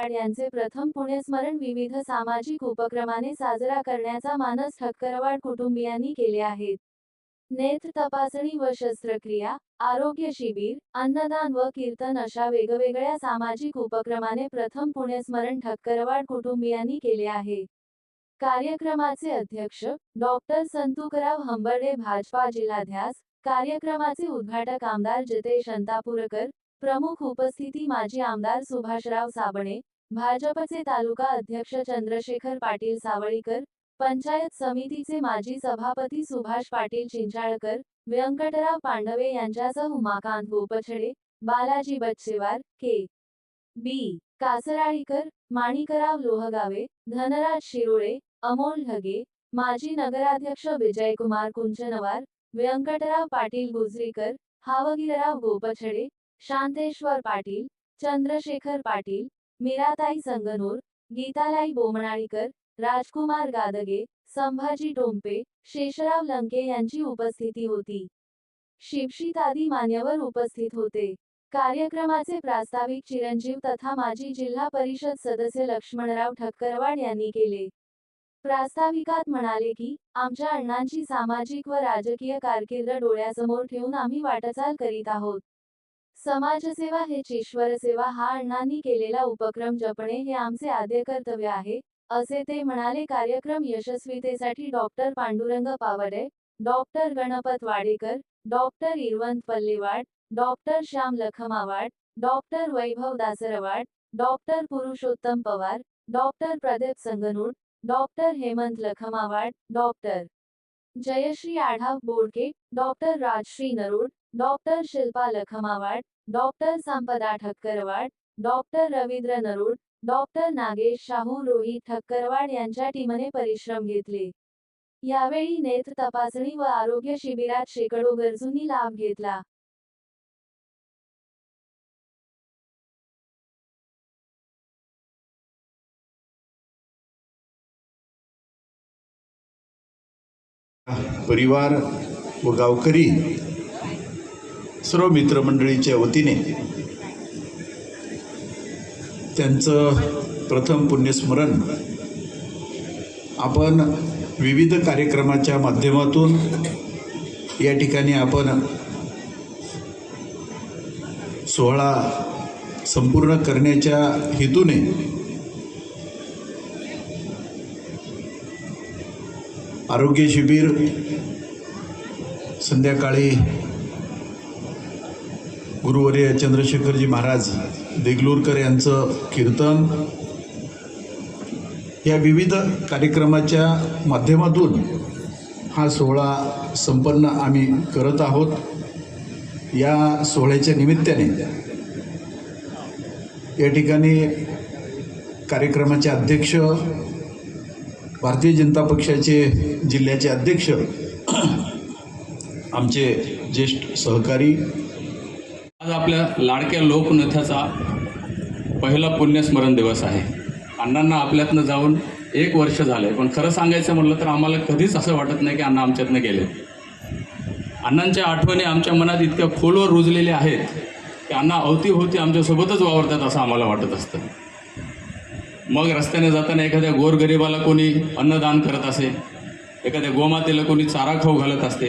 ठक्करवाड यांचे प्रथम पुण्यस्मरण विविध सामाजिक उपक्रमाने साजरा करण्याचा मानस ठक्करवाड कुटुंबियांनी केले आहेत. नेत्र तपासणी व शस्त्रक्रिया आरोग्य शिबिर अन्नदान व कीर्तन अशा वेगवेगळ्या सामाजिक उपक्रमाने प्रथम पुण्यस्मरण ठक्करवाड कुटुंबियांनी केले आहे. कार्यक्रमाचे अध्यक्ष डॉक्टर संतुकराव हंबर्डे भाजपा जिल्हाध्यास कार्यक्रमाचे उद्घाटक आमदार जितेश अंतापूरकर प्रमुख उपस्थिती माजी आमदार सुभाषराव साबणे भाजपचे तालुका अध्यक्ष चंद्रशेखर पाटील सावळीकर पंचायत समितीचे माजी सभापती सुभाष पाटील चिंचाळकर व्यंकटराव पांडवे यांच्यासह उमाकांत गोपछडे बालाजी बच्चेवार के. बी. कासराळीकर माणिकराव लोहगावे धनराज शिरोळे अमोल ढगे माजी नगराध्यक्ष विजयकुमार कुंचनवार व्यंकटराव पाटील गुजरीकर हावगिरराव गोपछडे शांतेश्वर पाटील चंद्रशेखर पाटील मीराताई संगनूर गीतालाई बोमणाळीकर राजकुमार गादगे संभाजी डोंपे शेषराव लंके यांची उपस्थिती होती. शिक्षित आदी मान्यवर उपस्थित होते. कार्यक्रमाचे प्रास्ताविक चिरंजीव तथा माजी जिल्हा परिषद सदस्य लक्ष्मणराव ठक्करवाड यांनी केले. प्रास्ताविकात म्हणाले की आमच्या अण्णांची सामाजिक व राजकीय कारकीर्द डोळ्यासमोर ठेवून आम्ही वाटचाल करीत आहोत. समाजसेवा हेच ईश्वर सेवा हा अण्णांनी केलेला उपक्रम जपणे हे आमचे आद्य कर्तव्य आहे असे ते म्हणाले. कार्यक्रम यशस्वीतेसाठी doctor Pandurang Pawde doctor Ganpat Wadekar doctor Irwant Pallewad doctor Shyam Lakhmawad doctor Vaibhav Dasarwad doctor Purushottam Pawar doctor Pradeep Sangnud doctor Hemant Lakhmawad doctor Jayashree Adhav Bodke doctor Rajashree Narod doctor Shilpa Lakhmawad doctor Sampada Thakkarwad doctor Ravindra Narod doctor Nagesh Shahu Rohit Thakkarwad यांच्या टीमने परिश्रम घेतले. यावेळी नेत्र तपासणी व आरोग्य शिबिरात शेकडो गरजूंनी लाभ घेतला. परिवार व गावकरी सर्व मित्रमंडळीच्या वतीने त्यांचं प्रथम पुण्यस्मरण आपण विविध कार्यक्रमाच्या माध्यमातून या ठिकाणी आपण सोहळा संपूर्ण करण्याच्या हेतूने आरोग्य शिबिर संध्याकाळी गुरुवर्य चंद्रशेखरजी महाराज देगलूरकर यांचं कीर्तन या विविध कार्यक्रमाच्या माध्यमातून हा सोहळा संपन्न आम्ही करत आहोत. या सोहळ्याच्या निमित्ताने या ठिकाणी कार्यक्रमाचे अध्यक्ष भारतीय जनता पक्षाचे जिल्ह्याचे अध्यक्ष आमचे ज्येष्ठ सहकारी. आज आपल्या लाडक्या लोकनेत्याचा पहिला पुण्यस्मरण दिवस आहे. अण्णांना आपल्यातनं जाऊन एक वर्ष झालं आहे पण खरं सांगायचं म्हटलं तर आम्हाला कधीच असं वाटत नाही की अण्णा आमच्यातनं गेले. अण्णांच्या आठवणी आमच्या मनात इतक्या खोलवर रुजलेल्या आहेत की अण्णा अवतीभोवती आमच्यासोबतच वावरतात असं आम्हाला वाटत असतं. मग रस्त्याने जाताना एखाद्या गोरगरिबाला कोणी अन्नदान करत असेल एखाद्या गोमातेला कोणी चारा खाऊ घालत असते.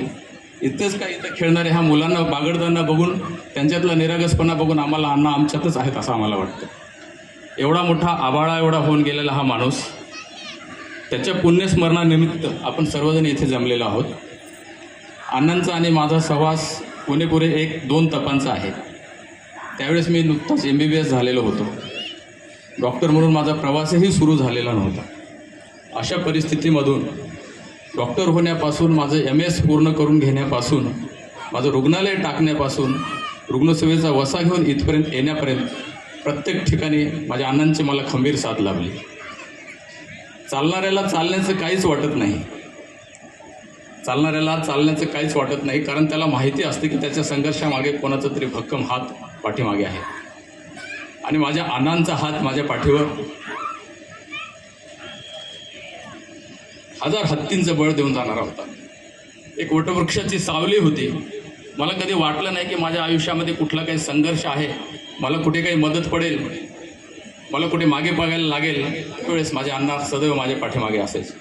इथेच काय इथं खेळणाऱ्या ह्या मुलांना बागडताना बघून त्यांच्यातला निरागसपणा बघून आम्हाला अण्णा आमच्यातच आहेत असं आम्हाला वाटतं. एवढा मोठा आबाळा एवढा होऊन गेलेला हा माणूस त्याच्या पुण्यस्मरणानिमित्त आपण सर्वजण इथे जमलेलो आहोत. अण्णांचा आणि माझा सहवास पुणेपुरे एक दोन तपांचा आहे. त्यावेळेस मी नुकताच एम बी बी एस झालेलो होतो. डॉक्टर म्हणून माझा प्रवासही सुरू झालेला नव्हता. अशा परिस्थितीमधून डॉक्टर होण्यापासून माझं एम एस पूर्ण करून घेण्यापासून माझं रुग्णालय टाकण्यापासून रुग्णसेवेचा वसा घेऊन इथपर्यंत येण्यापर्यंत प्रत्येक ठिकाणी माझ्या अण्णांची मला खंबीर साथ लाभली. चालणाऱ्याला चालण्याचं काहीच वाटत नाही. चालणाऱ्याला चालण्याचं काहीच वाटत नाही कारण त्याला माहिती असते की त्याच्या संघर्षामागे कोणाचा तरी भक्कम हात पाठीमागे आहे. आणि माझ्या अण्णांचा हात माझ्या पाठीवर. हजार हत्तींचं बळ देऊन जाणारा होता. एक वटवृक्षाची सावली होती. मला कधी वाटलं नाही की माझ्या आयुष्यामध्ये कुठला काही संघर्ष आहे. मला कुठे काही मदत पडेल. मला कुठे मागे बघायला लागेल. त्यावेळेस माझे अण्णा सदैव माझ्या पाठीमागे असायचे.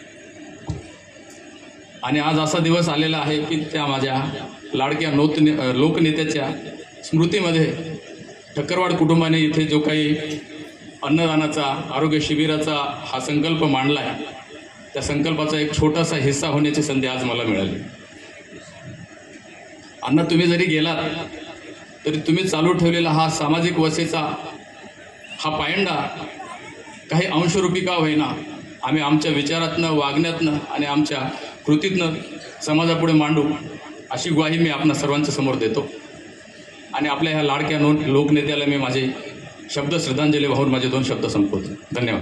आणि आज असा दिवस आलेला आहे की त्या माझ्या लाडक्या नोत लोकनेत्याच्या स्मृतीमध्ये ठक्करवाड कुटुंबाने इथे जो काही अन्नदानाचा आरोग्य शिबिराचा हा संकल्प मांडला आहे त्या संकल्पाचा एक छोटासा हिस्सा होण्याची संधी आज मला मिळाली. अण्णा तुम्ही जरी गेलात तरी तुम्ही चालू ठेवलेला हा सामाजिक वसेचा हा पायंडा काही अंशरूपी का होईना आम्ही आमच्या विचारातनं वागण्यातनं आणि आमच्या कृतीतनं समाजापुढे मांडू अशी ग्वाही मी आपणा सर्वांच्या समोर देतो. आणि आपल्या ह्या लाडक्या नोंद लोकनेत्याला मी माझे शब्द श्रद्धांजली वाहून माझे दोन शब्द संपवतो. धन्यवाद.